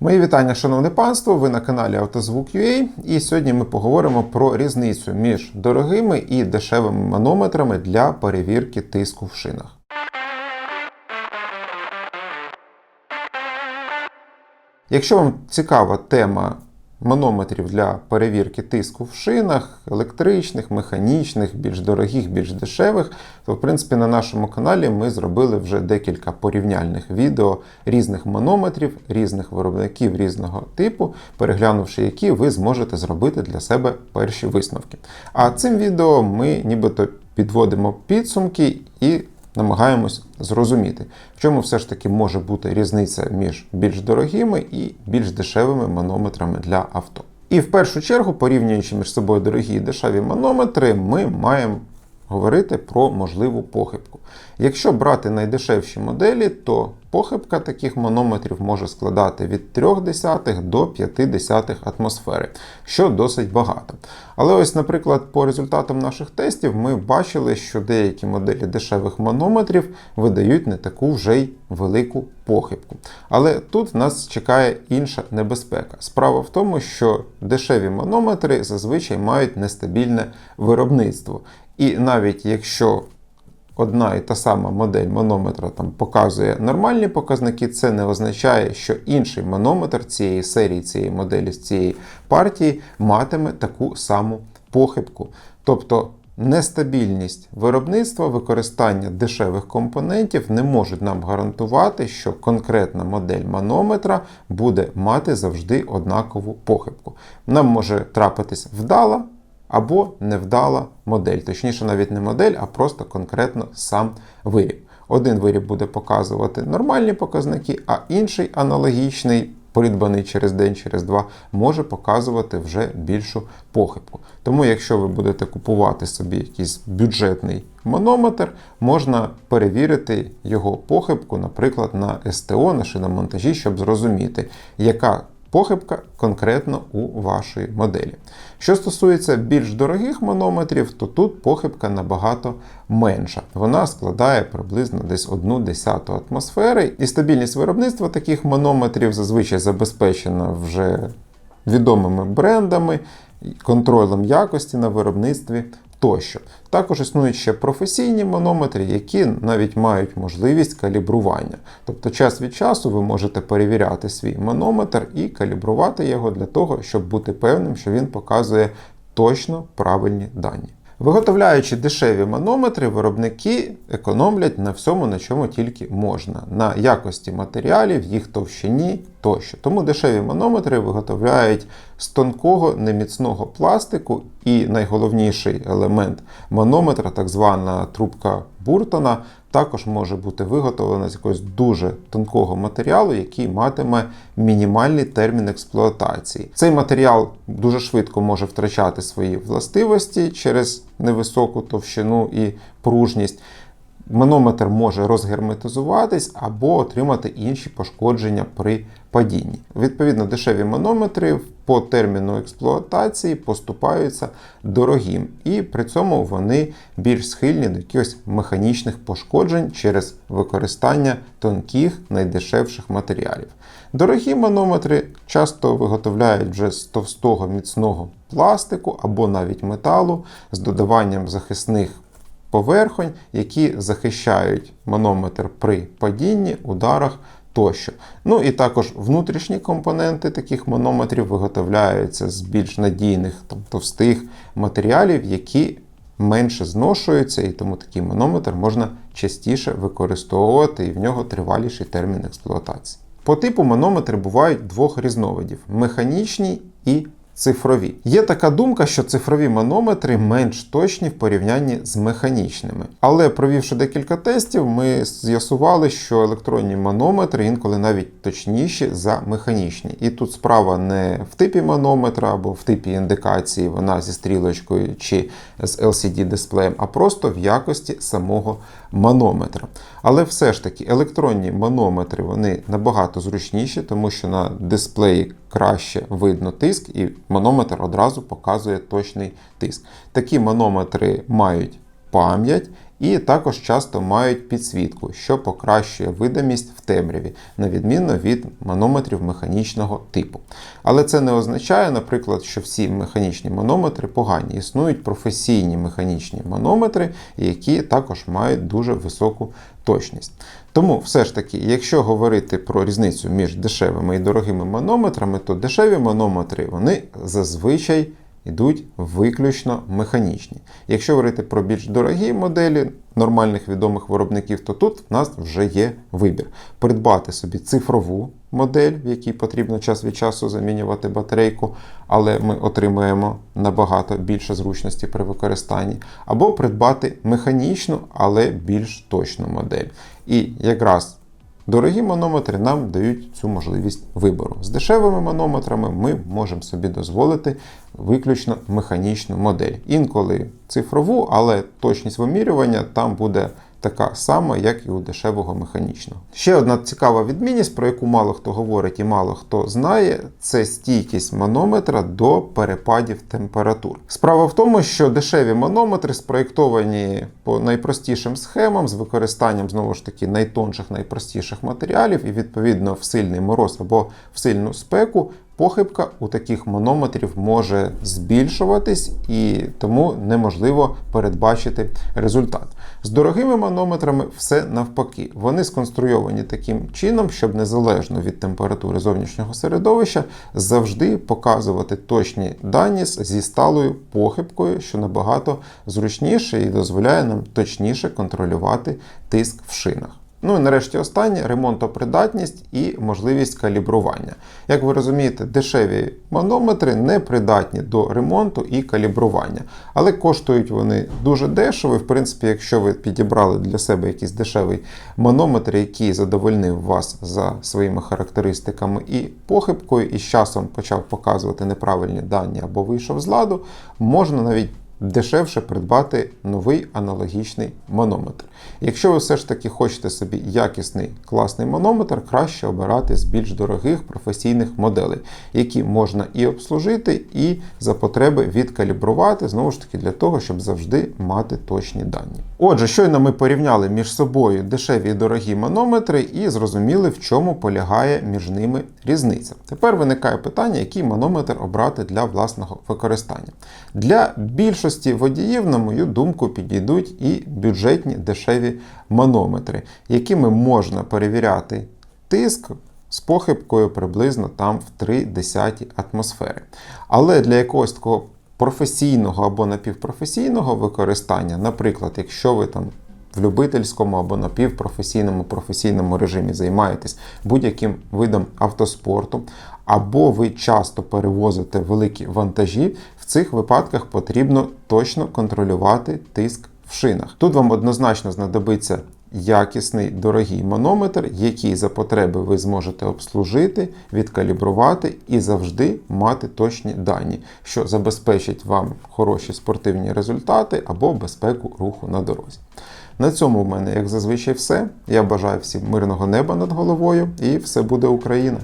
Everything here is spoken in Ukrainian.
Мої вітання, шановне панство! Ви на каналі Автозвук.ua і сьогодні ми поговоримо про різницю між дорогими і дешевими манометрами для перевірки тиску в шинах. Якщо вам цікава тема манометрів для перевірки тиску в шинах, електричних, механічних, більш дорогих, більш дешевих, то в принципі на нашому каналі ми зробили вже декілька порівняльних відео різних манометрів, різних виробників різного типу, переглянувши які ви зможете зробити для себе перші висновки. А цим відео ми нібито підводимо підсумки і намагаємось зрозуміти, в чому все ж таки може бути різниця між більш дорогими і більш дешевими манометрами для авто. І в першу чергу, порівнюючи між собою дорогі і дешеві манометри, ми маємо говорити про можливу похибку. Якщо брати найдешевші моделі, то похибка таких манометрів може складати від 0,3 до 0,5 атмосфери, що досить багато. Але ось, наприклад, по результатам наших тестів ми бачили, що деякі моделі дешевих манометрів видають не таку вже й велику похибку. Але тут нас чекає інша небезпека. Справа в тому, що дешеві манометри зазвичай мають нестабільне виробництво. І навіть якщо одна і та сама модель манометра там показує нормальні показники, це не означає, що інший манометр цієї серії, цієї моделі з цієї партії матиме таку саму похибку. Тобто нестабільність виробництва, використання дешевих компонентів не можуть нам гарантувати, що конкретна модель манометра буде мати завжди однакову похибку. Нам може трапитись вдала або невдала модель. Точніше, навіть не модель, а просто конкретно сам виріб. Один виріб буде показувати нормальні показники, а інший аналогічний, придбаний через день, через два, може показувати вже більшу похибку. Тому, якщо ви будете купувати собі якийсь бюджетний манометр, можна перевірити його похибку, наприклад, на СТО, на шиномонтажі, щоб зрозуміти, яка похибка конкретно у вашої моделі. Що стосується більш дорогих манометрів, то тут похибка набагато менша. Вона складає приблизно десь 1 десяту атмосфери, і стабільність виробництва таких манометрів зазвичай забезпечена вже відомими брендами, контролем якості на виробництві тощо. Також існують ще професійні манометри, які навіть мають можливість калібрування. Тобто час від часу ви можете перевіряти свій манометр і калібрувати його для того, щоб бути певним, що він показує точно правильні дані. Виготовляючи дешеві манометри, виробники економлять на всьому, на чому тільки можна, на якості матеріалів, їх товщині тощо. Тому дешеві манометри виготовляють з тонкого неміцного пластику, і найголовніший елемент манометра, так звана трубка Буртона, також може бути виготовлена з якогось дуже тонкого матеріалу, який матиме мінімальний термін експлуатації. Цей матеріал дуже швидко може втрачати свої властивості через невисоку товщину і пружність. Манометр може розгерметизуватись або отримати інші пошкодження при падінні. Відповідно, дешеві манометри по терміну експлуатації поступаються дорогим, і при цьому вони більш схильні до якихось механічних пошкоджень через використання тонких, найдешевших матеріалів. Дорогі манометри часто виготовляють вже з товстого міцного пластику або навіть металу з додаванням захисних поверхонь, які захищають манометр при падінні, ударах тощо. Ну і також внутрішні компоненти таких манометрів виготовляються з більш надійних там, товстих матеріалів, які менше зношуються, і тому такий манометр можна частіше використовувати і в нього триваліший термін експлуатації. По типу манометри бувають двох різновидів: механічні і цифрові. Є така думка, що цифрові манометри менш точні в порівнянні з механічними. Але провівши декілька тестів, ми з'ясували, що електронні манометри інколи навіть точніші за механічні. І тут справа не в типі манометра або в типі індикації, вона зі стрілочкою чи з LCD-дисплеєм, а просто в якості самого манометра. Але все ж таки електронні манометри вони набагато зручніші, тому що на дисплеї краще видно тиск, і манометр одразу показує точний тиск. Такі манометри мають пам'ять І також часто мають підсвітку, що покращує видимість в темряві, на відміну від манометрів механічного типу. Але це не означає, наприклад, що всі механічні манометри погані. Існують професійні механічні манометри, які також мають дуже високу точність. Тому, все ж таки, якщо говорити про різницю між дешевими і дорогими манометрами, то дешеві манометри вони зазвичай йдуть виключно механічні. Якщо говорити про більш дорогі моделі нормальних відомих виробників, то тут в нас вже є вибір: придбати собі цифрову модель, в якій потрібно час від часу замінювати батарейку, але ми отримаємо набагато більше зручності при використанні, або придбати механічну, але більш точну модель. І якраз Дорогі манометри нам дають цю можливість вибору. З дешевими манометрами ми можемо собі дозволити виключно механічну модель. Інколи цифрову, але точність вимірювання там буде така сама, як і у дешевого механічного. Ще одна цікава відмінність, про яку мало хто говорить і мало хто знає, це стійкість манометра до перепадів температур. Справа в тому, що дешеві манометри спроєктовані по найпростішим схемам з використанням знову ж таки найтонших, найпростіших матеріалів, і відповідно в сильний мороз або в сильну спеку. Похибка у таких манометрів може збільшуватись і тому неможливо передбачити результат. З дорогими манометрами все навпаки. Вони сконструйовані таким чином, щоб незалежно від температури зовнішнього середовища завжди показувати точні дані зі сталою похибкою, що набагато зручніше і дозволяє нам точніше контролювати тиск в шинах. Ну і нарешті останнє ремонтопридатність і можливість калібрування. Як ви розумієте, дешеві манометри не придатні до ремонту і калібрування, але коштують вони дуже дешево. В принципі, якщо ви підібрали для себе якийсь дешевий манометр, який задовольнив вас за своїми характеристиками і похибкою, і з часом почав показувати неправильні дані або вийшов з ладу, можна навіть дешевше придбати новий аналогічний манометр. Якщо ви все ж таки хочете собі якісний класний манометр, краще обирати з більш дорогих професійних моделей, які можна і обслужити, і за потреби відкалібрувати, знову ж таки, для того, щоб завжди мати точні дані. Отже, щойно ми порівняли між собою дешеві і дорогі манометри і зрозуміли, в чому полягає між ними різниця. Тепер виникає питання, який манометр обрати для власного використання. Для більшості водіїв, на мою думку, підійдуть і бюджетні дешеві манометри, якими можна перевіряти тиск. З похибкою приблизно там в 3 десяті атмосфери. Але для якогось такого професійного або напівпрофесійного використання, наприклад, якщо ви там в любительському або напівпрофесійному професійному режимі займаєтесь будь-яким видом автоспорту, або ви часто перевозите великі вантажі, в цих випадках потрібно точно контролювати тиск в шинах. Тут вам однозначно знадобиться якісний дорогий манометр, який за потреби ви зможете обслужити, відкалібрувати і завжди мати точні дані, що забезпечить вам хороші спортивні результати або безпеку руху на дорозі. На цьому в мене, як зазвичай, все. Я бажаю всім мирного неба над головою і все буде Україна!